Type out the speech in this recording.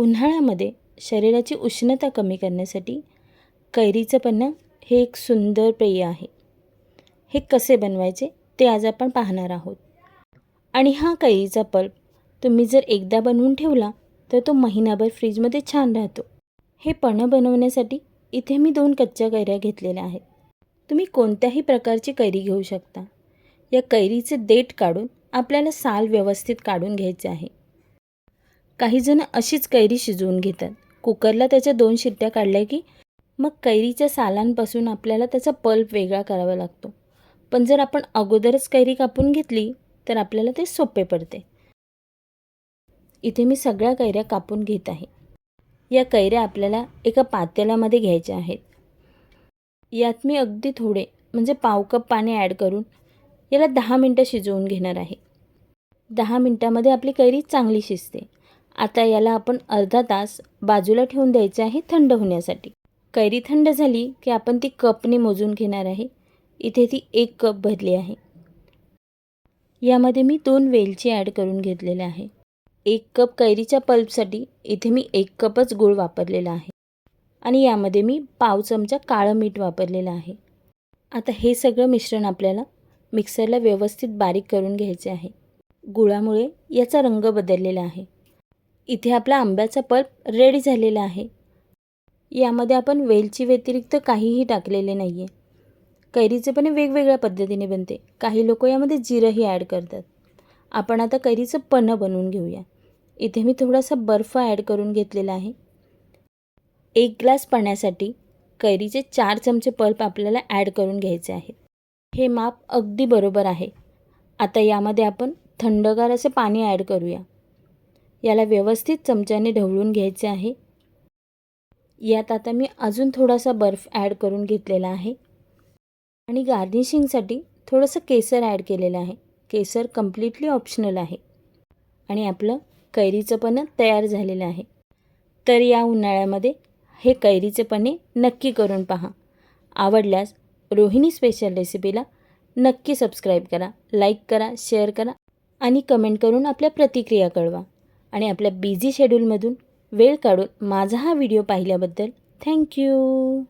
उन्हाळ्यामध्ये शरीराची उष्णता कमी करण्यासाठी कैरीचं पन्ना हे एक सुंदर पेय आहे. हे कसे बनवायचे ते आज आपण पाहणार आहोत. आणि हा कैरीचा पल्प तुम्ही जर एकदा बनवून ठेवला तर तो महिनाभर फ्रीजमध्ये छान राहतो. हे पणं बनवण्यासाठी इथे मी दोन कच्च्या कैऱ्या घेतलेल्या आहेत. तुम्ही कोणत्याही प्रकारची कैरी घेऊ शकता. या कैरीचे देठ काढून आपल्याला साल व्यवस्थित काढून घ्यायचे आहे. काही जण अशीच कैरी शिजवून घेतात. कुकरला त्याच्या दोन शिट्ट्या काढल्या की मग कैरीच्या सालांपासून आपल्याला त्याचा पल्प वेगळा करावा लागतो. पण जर आपण अगोदरच कैरी कापून घेतली तर आपल्याला ते सोपे पडते. इथे मी सगळ्या कैऱ्या कापून घेत आहे. या कैऱ्या आपल्याला एका पातेल्यामध्ये घ्यायच्या आहेत. यात मी अगदी थोडे म्हणजे पाव कप पाणी ॲड करून याला दहा मिनटं शिजवून घेणार आहे. दहा मिनटामध्ये आपली कैरी चांगली शिजते. आता याला आपण अर्धा तास बाजूला ठेवून द्यायचे आहे थंड होण्यासाठी. कैरी थंड झाली की आपण ती कपने मोजून घेणार आहे. इथे ती एक कप भरली आहे. यामध्ये मी दोन वेलची ॲड करून घेतलेले आहे. एक कप कैरीच्या पल्पसाठी इथे मी एक कपच गूळ वापरलेला आहे. आणि यामध्ये मी पाव चमचा काळं मीठ वापरलेलं आहे. आता हे सगळं मिश्रण आपल्याला मिक्सरला व्यवस्थित बारीक करून घ्यायचे आहे. गुळामुळे याचा रंग बदललेला आहे. इथे आपला आंब्याचा पल्प रेडी झालेला आहे. यामध्ये आपण वेलची व्यतिरिक्त काहीही टाकलेले नाही आहे कैरीचे पण वेगवेगळ्या पद्धतीने बनते. काही लोक यामध्ये जिरंही ॲड करतात. आपण आता कैरीचं पन्हं बनवून घेऊया. इथे मी थोडासा बर्फ ॲड करून घेतलेला आहे. एक ग्लास पाण्यासाठी कैरीचे चार चमचे पल्प आपल्याला ॲड करून घ्यायचे आहेत. हे माप अगदी बरोबर आहे. आता यामध्ये आपण थंडगार असे पाणी ॲड करूया. याला व्यवस्थित चमच्याने ढवळून घ्यायचे आहे. यात आता मी अजून थोडासा बर्फ ॲड करून घेतलेला आहे. आणि गार्निशिंगसाठी थोडंसं केसर ॲड केलेलं आहे. केसर कम्प्लिटली ऑप्शनल आहे. आणि आपलं कैरीचं पन्हं तयार झालेलं आहे. तर या उन्हाळ्यामध्ये हे कैरीचे पन्हे नक्की करून पहा. आवडल्यास रोहिणी स्पेशल रेसिपीला नक्की सबस्क्राईब करा लाईक करा शेअर करा आणि कमेंट करून आपल्या प्रतिक्रिया कळवा. आणि आपल्या बिझी शेड्यूलमधून वेळ काढून माझा हा व्हिडिओ पाहिल्याबद्दल थँक्यू